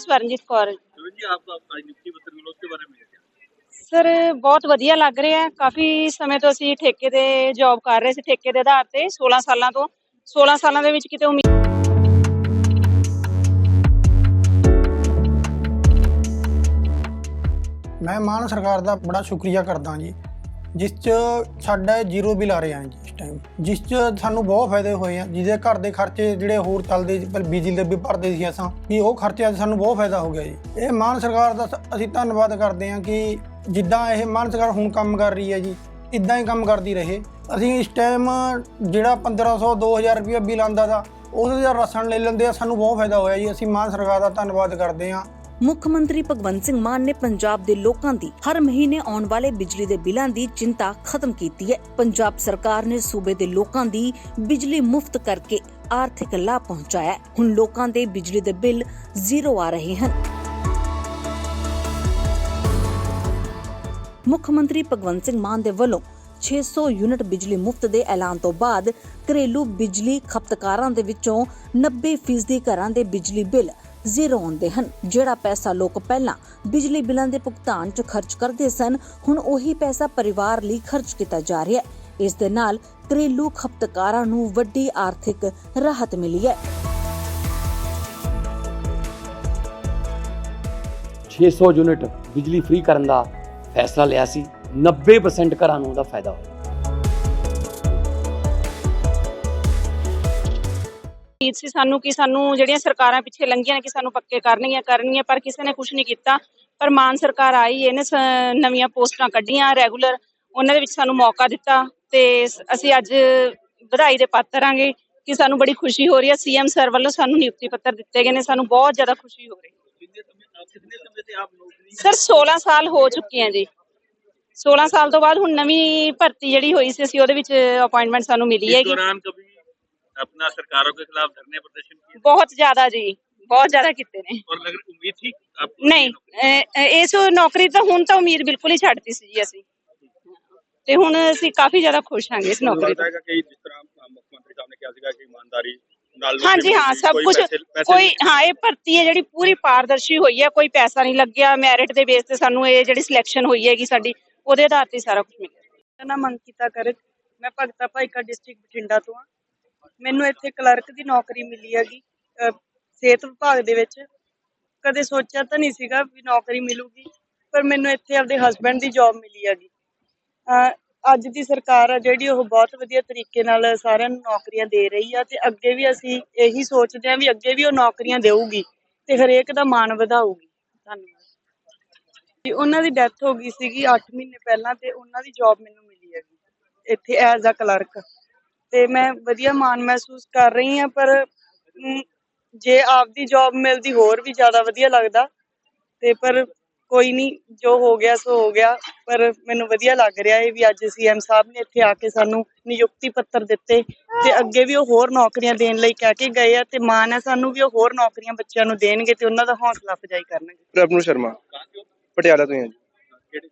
ਸਵਰਨਜੀਤ ਕੌਰ ਜੀ ਆਪ ਨਿਯੁਕਤੀ ਪੱਤਰ ਮਿਲੋ ਉਸਕੇ ਬਾਰੇ ਮੇਂ ਸਰ ਬਹੁਤ ਵਧੀਆ ਲੱਗ ਰਿਹਾ ਕਾਫੀ ਸਮੇਂ ਤੋਂ ਅਸੀਂ ਠੇਕੇ ਤੇ ਜੌਬ ਕਰ ਰਹੇ ਸੀ ਠੇਕੇ ਦੇ ਆਧਾਰ ਤੇ 16 ਸਾਲਾਂ ਤੋਂ। 16 ਸਾਲਾਂ ਦੇ ਵਿੱਚ ਕਿਤੇ ਉਮੀਦ ਮੈਂ ਮਾਨ ਸਰਕਾਰ ਦਾ ਬੜਾ ਸ਼ੁਕਰੀਆ ਕਰਦਾ ਜੀ। ਜਿਸ 'ਚ ਸਾਡਾ ਜ਼ੀਰੋ ਬਿੱਲ ਆ ਰਿਹਾ ਜੀ ਇਸ ਟਾਈਮ ਜਿਸ 'ਚ ਸਾਨੂੰ ਬਹੁਤ ਫਾਇਦੇ ਹੋਏ ਆ। ਜਿਹਦੇ ਘਰ ਦੇ ਖਰਚੇ ਜਿਹੜੇ ਹੋਰ ਚੱਲਦੇ ਸੀ, ਪਰ ਬਿਜਲੀ ਦੇ ਵੀ ਭਰਦੇ ਸੀ ਅਸਾਂ ਵੀ ਉਹ ਖਰਚਿਆਂ 'ਚ ਸਾਨੂੰ ਬਹੁਤ ਫਾਇਦਾ ਹੋ ਗਿਆ ਜੀ। ਇਹ ਮਾਨ ਸਰਕਾਰ ਦਾ ਸ- ਅਸੀਂ ਧੰਨਵਾਦ ਕਰਦੇ ਹਾਂ ਕਿ ਜਿੱਦਾਂ ਇਹ ਮਾਨ ਸਰਕਾਰ ਹੁਣ ਕੰਮ ਕਰ ਰਹੀ ਹੈ ਜੀ ਇਦਾਂ ਹੀ ਕੰਮ ਕਰਦੀ ਰਹੇ। ਅਸੀਂ ਇਸ ਟਾਈਮ ਜਿਹੜਾ 1500 2000 ਰੁਪਏ ਬਿੱਲ ਆਉਂਦਾ ਦਾ ਉਹਦੇ ਦਾ ਰਸਣ ਲੈ ਲੈਂਦੇ ਆ ਸਾਨੂੰ ਬਹੁਤ ਫਾਇਦਾ ਹੋਇਆ ਜੀ। ਅਸੀਂ ਮਾਨ ਸਰਕਾਰ ਦਾ ਧੰਨਵਾਦ ਕਰਦੇ ਹਾਂ। ਮੁੱਖ ਮੰਤਰੀ ਭਗਵੰਤ ਸਿੰਘ ਮਾਨ ਨੇ ਪੰਜਾਬ ਦੇ ਲੋਕਾਂ ਦੀ ਹਰ ਮਹੀਨੇ ਆਉਣ ਵਾਲੇ ਬਿਜਲੀ ਦੇ ਬਿੱਲਾਂ ਦੀ ਚਿੰਤਾ ਖਤਮ ਕੀਤੀ ਹੈ। ਪੰਜਾਬ ਸਰਕਾਰ ਨੇ ਸੂਬੇ ਦੇ ਲੋਕਾਂ ਦੀ ਬਿਜਲੀ ਮੁਫਤ ਕਰਕੇ ਆਰਥਿਕ ਲਾਭ ਪਹੁੰਚਾਇਆ ਹੁਣ ਲੋਕਾਂ ਦੇ ਬਿਜਲੀ ਦੇ ਬਿੱਲ ਜ਼ੀਰੋ ਆ ਰਹੇ ਹਨ। ਮੁੱਖ ਮੰਤਰੀ ਭਗਵੰਤ ਸਿੰਘ ਮਾਨ ਦੇ ਵੱਲੋਂ 600 ਯੂਨਿਟ ਬਿਜਲੀ ਮੁਫਤ ਦੇ ਐਲਾਨ ਤੋਂ ਬਾਅਦ ਘਰੇਲੂ ਬਿਜਲੀ ਖਪਤਕਾਰਾਂ ਦੇ ਵਿੱਚੋਂ 90% ਘਰਾਂ ਦੇ ਬਿਜਲੀ ਬਿੱਲ ਜ਼ੀਰੋ ਆਉਂਦੇ ਹਨ। ਜਿਹੜਾ ਪੈਸਾ ਲੋਕ ਪਹਿਲਾਂ ਬਿਜਲੀ ਬਿੱਲਾਂ ਦੇ ਭੁਗਤਾਨ 'ਚ ਖਰਚ ਕਰਦੇ ਸਨ, ਹੁਣ ਉਹੀ ਪੈਸਾ ਪਰਿਵਾਰ ਲਈ ਖਰਚ ਕੀਤਾ ਜਾ ਰਿਹਾ ਹੈ। ਇਸ ਦੇ ਨਾਲ ਘਰੇਲੂ ਖਪਤਕਾਰਾਂ ਨੂੰ ਵੱਡੀ ਆਰਥਿਕ ਰਾਹਤ ਮਿਲੀ ਹੈ। 600 ਯੂਨਿਟ ਬਿਜਲੀ ਫ੍ਰੀ ਕਰਨ ਦਾ ਫੈਸਲਾ ਲਿਆ ਸੀ। 90% ਘਰਾਂ ਨੂੰ ਉਹਦਾ ਫਾਇਦਾ ਹੋਇਆ। ਉਮੀਦ ਸੀ ਸਾਨੂੰ ਕਿ ਸਾਨੂੰ ਜਿਹੜੀਆਂ ਸਰਕਾਰਾਂ ਪਿੱਛੇ ਲੰਘੀਆਂ ਨੇ ਕਿ ਸਾਨੂੰ ਪੱਕੇ ਕਰਨਗੀਆਂ ਕਰਨਗੀਆਂ ਪਰ ਕਿਸੇ ਨੇ ਕੁਝ ਨਹੀਂ ਕੀਤਾ। ਪਰ ਮਾਨ ਸਰਕਾਰ ਆਈ ਇਹਨੇ ਨਵੀਆਂ ਪੋਸਟਾਂ ਕੱਢੀਆਂ ਰੈਗੂਲਰ ਉਹਨਾਂ ਦੇ ਵਿੱਚ ਸਾਨੂੰ ਮੌਕਾ ਦਿੱਤਾ ਤੇ ਅਸੀਂ ਅੱਜ ਵਧਾਈ ਦੇ ਪਾਤਰ ਆਂਗੇ ਕਿ ਸਾਨੂੰ ਬੜੀ ਖੁਸ਼ੀ ਹੋ ਰਹੀ ਹੈ। ਸੀਐਮ ਸਰ ਵੱਲੋਂ ਸਾਨੂੰ ਨਿਯੁਕਤੀ ਪੱਤਰ ਦਿੱਤੇ ਗਏ ਨੇ ਸਾਨੂੰ ਬਹੁਤ ਜ਼ਿਆਦਾ ਖੁਸ਼ੀ ਹੋ ਰਹੀ ਹੈ। ਸਰ 16 ਸਾਲ ਹੋ ਚੁੱਕੇ ਹੈ ਜੀ। 16 ਸਾਲ ਤੋਂ ਬਾਅਦ ਹੁਣ ਨਵੀਂ ਭਰਤੀ ਜਿਹੜੀ ਹੋਈ ਸੀ ਅਸੀਂ ਉਹਦੇ ਵਿੱਚ ਅਪਾਇੰਟਮੈਂਟ ਸਾਨੂੰ ਮਿਲੀ ਹੈਗੀ। अपना सरकारों के खिलाफ धरने प्रदर्शन किए ਬਹੁਤ ਜ਼ਿਆਦਾ ਜੀ ਬਹੁਤ ਜ਼ਿਆਦਾ ਕੀਤੇ ਨੇ और लग उम्मीद थी आपको ਨਹੀਂ ਅਹ, ਅਹ, ਇਸ ਨੌਕਰੀ ਤਾਂ ਹੁਣ ਤਾਂ ਉਮੀਦ ਬਿਲਕੁਲ ਹੀ ਛੱਡਤੀ ਸੀ ਜੀ ਅਸੀਂ ਤੇ ਹੁਣ ਅਸੀਂ ਕਾਫੀ ਜ਼ਿਆਦਾ ਖੁਸ਼ ਹਾਂਗੇ ਇਸ ਨੌਕਰੀ ਤੋਂ ਲੱਗਦਾ ਕਿ ਜਿਸ ਤਰ੍ਹਾਂ ਮੁੱਖ ਮੰਤਰੀ ਸਾਹਿਬ ਨੇ ਕਿਹਾ ਸੀਗਾ ਕਿ ਇਮਾਨਦਾਰੀ ਨਾਲ ਹਾਂਜੀ ਹਾਂ ਸਭ ਕੁਝ ਕੋਈ ਹਾਂ ਇਹ ਭਰਤੀ ਹੈ ਜਿਹੜੀ ਪੂਰੀ ਪਾਰਦਰਸ਼ੀ ਹੋਈ ਹੈ ਕੋਈ ਪੈਸਾ ਨਹੀਂ ਲੱਗਿਆ ਮੈਰਿਟ ਦੇ ਬੇਸ ਤੇ ਸਾਨੂੰ ਇਹ ਜਿਹੜੀ ਸਿਲੈਕਸ਼ਨ ਹੋਈ ਹੈਗੀ ਸਾਡੀ ਉਹਦੇ ਆਧਾਰ ਤੇ ਸਾਰਾ ਕੁਝ ਮਿਲਿਆ ਮੇਰਾ ਨਾਮ ਅੰਕਿਤਾ ਕਰਕ ਮੈਂ ਭਗਤਾ ਭਾਈਕਾ ਡਿਸਟ੍ਰਿਕਟ ਬਠਿੰਡਾ ਤੋਂ ਆ ਮੈਨੂੰ ਇੱਥੇ ਕਲਰਕ ਦੀ ਨੌਕਰੀ ਮਿਲੀ ਹੈਗੀ ਅਹ ਸਿਹਤ ਵਿਭਾਗ ਦੇ ਵਿੱਚ। ਕਦੇ ਸੋਚਿਆ ਤਾਂ ਨਹੀਂ ਸੀਗਾ ਵੀ ਨੌਕਰੀ ਮਿਲੂਗੀ ਪਰ ਮੈਨੂੰ ਇੱਥੇ ਆਪਦੇ ਹਸਬੰਡ ਦੀ ਜੌਬ ਮਿਲੀ ਹੈਗੀ। ਅਹ ਅੱਜ ਦੀ ਸਰਕਾਰ ਆ ਜਿਹੜੀ ਉਹ ਬਹੁਤ ਵਧੀਆ ਤਰੀਕੇ ਨਾਲ ਸਾਰਿਆਂ ਨੂੰ ਨੌਕਰੀਆਂ ਦੇ ਰਹੀ ਆ ਤੇ ਅੱਗੇ ਵੀ ਅਸੀਂ ਇਹੀ ਸੋਚਦੇ ਆ ਵੀ ਅੱਗੇ ਵੀ ਉਹ ਨੌਕਰੀਆਂ ਦੇਊਗੀ ਤੇ ਹਰੇਕ ਦਾ ਮਾਣ ਵਧਾਊਗੀ। ਧੰਨਵਾਦ। ਜੀ, ਉਹਨਾਂ ਦੀ ਡੈਥ ਹੋ ਗਈ ਸੀਗੀ 8 ਮਹੀਨੇ ਪਹਿਲਾਂ ਤੇ ਉਹਨਾਂ ਦੀ ਜੌਬ ਮੈਨੂੰ ਮਿਲੀ ਹੈਗੀ ਇੱਥੇ ਐਜ਼ ਅ ਕਲਰਕ ਤੇ ਮੈਂ ਵਧੀਆ ਮਾਣ ਮਹਿਸੂਸ ਕਰ ਰਹੀ ਹਾਂ ਪਰ ਜੇ ਆਪਦੀ ਜੌਬ ਮਿਲਦੀ ਹੋਰ ਵੀ ਜ਼ਿਆਦਾ ਵਧੀਆ ਲੱਗਦਾ। ਤੇ ਪਰ ਕੋਈ ਨਹੀਂ ਜੋ ਹੋ ਗਿਆ ਸੋ ਹੋ ਗਿਆ ਪਰ ਮੈਨੂੰ ਵਧੀਆ ਲੱਗ ਰਿਹਾ ਹੈ ਵੀ ਅੱਜ ਸੀਐਮ ਸਾਹਿਬ ਨੇ ਇੱਥੇ ਆ ਕੇ ਸਾਨੂੰ ਨਿਯੁਕਤੀ ਪੱਤਰ ਦਿੱਤੇ ਤੇ ਅੱਗੇ ਵੀ ਉਹ ਹੋਰ ਨੌਕਰੀਆਂ ਦੇਣ ਲਈ ਕਹਿ ਕੇ ਗਏ ਆ ਤੇ ਮਾਣ ਹੈ ਸਾਨੂੰ ਵੀ ਉਹ ਹੋਰ ਨੌਕਰੀਆਂ ਬੱਚਿਆਂ ਨੂੰ ਦੇਣਗੇ ਤੇ ਉਹਨਾਂ ਦਾ ਹੌਸਲਾ ਅਫਜ਼ਾਈ ਕਰਨਗੇ। ਪ੍ਰਭਨੂ ਸ਼ਰਮਾ ਪਟਿਆਲਾ ਤੋਂ ਹੀ ਹਾਂ ਜੀ।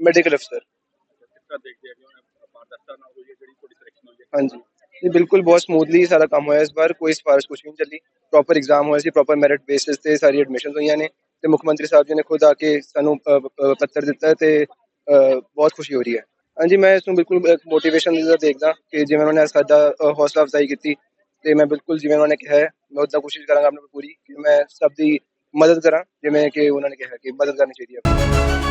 ਮੈਡੀਕਲ ਅਫਸਰ ਕਿਸ ਤਰ੍ਹਾਂ ਦੇਖਦੇ ਆ ਕਿ ਉਹਨੇ ਪਾਰਦਰਸ਼ਤਾ ਨਾਲ ਹੋਈ ਹੈ ਜਿਹੜੀ ਤੁਹਾਡੀ ਸਿਲੈਕਸ਼ਨ ਹੋਈ ਹੈ ਹਾਂਜੀ। ਇਹ ਬਿਲਕੁਲ ਬਹੁਤ ਸਮੂਥਲੀ ਸਾਰਾ ਕੰਮ ਹੋਇਆ ਇਸ ਵਾਰ, ਕੋਈ ਸਿਫਾਰਿਸ਼ ਕੁਛ ਨਹੀਂ ਚੱਲੀ। ਪ੍ਰੋਪਰ ਐਗਜ਼ਾਮ ਹੋਇਆ ਸੀ ਪ੍ਰੋਪਰ ਮੈਰਿਟ ਬੇਸਿਸ ਤੇ ਸਾਰੀ ਐਡਮਿਸ਼ਨਸ ਹੋਈਆਂ ਨੇ ਤੇ ਮੁੱਖ ਮੰਤਰੀ ਸਾਹਿਬ ਜੀ ਨੇ ਖੁਦ ਆ ਕੇ ਸਾਨੂੰ ਪੱਤਰ ਦਿੱਤਾ ਹੈ ਤੇ ਬਹੁਤ ਖੁਸ਼ੀ ਹੋ ਰਹੀ ਹੈ। ਹਾਂਜੀ, ਮੈਂ ਇਸ ਨੂੰ ਬਿਲਕੁਲ ਇੱਕ ਮੋਟੀਵੇਸ਼ਨ ਦੀ ਤਰ੍ਹਾਂ ਦੇਖਦਾ ਕਿ ਜਿਵੇਂ ਉਹਨਾਂ ਨੇ ਸਾਡਾ ਹੌਸਲਾ ਅਫਜ਼ਾਈ ਕੀਤੀ ਤੇ ਮੈਂ ਬਿਲਕੁਲ ਜਿਵੇਂ ਉਹਨਾਂ ਨੇ ਕਿਹਾ ਹੈ, ਮੈਂ ਉਦਾਂ ਕੋਸ਼ਿਸ਼ ਕਰਾਂਗਾ ਆਪਣੇ ਪੂਰੀ ਕਿ ਮੈਂ ਸਭ ਦੀ ਮਦਦ ਕਰਾਂ, ਜਿਵੇਂ ਕਿ ਉਹਨਾਂ ਨੇ ਕਿਹਾ ਕਿ ਮਦਦ ਕਰਨੀ ਚਾਹੀਦੀ ਹੈ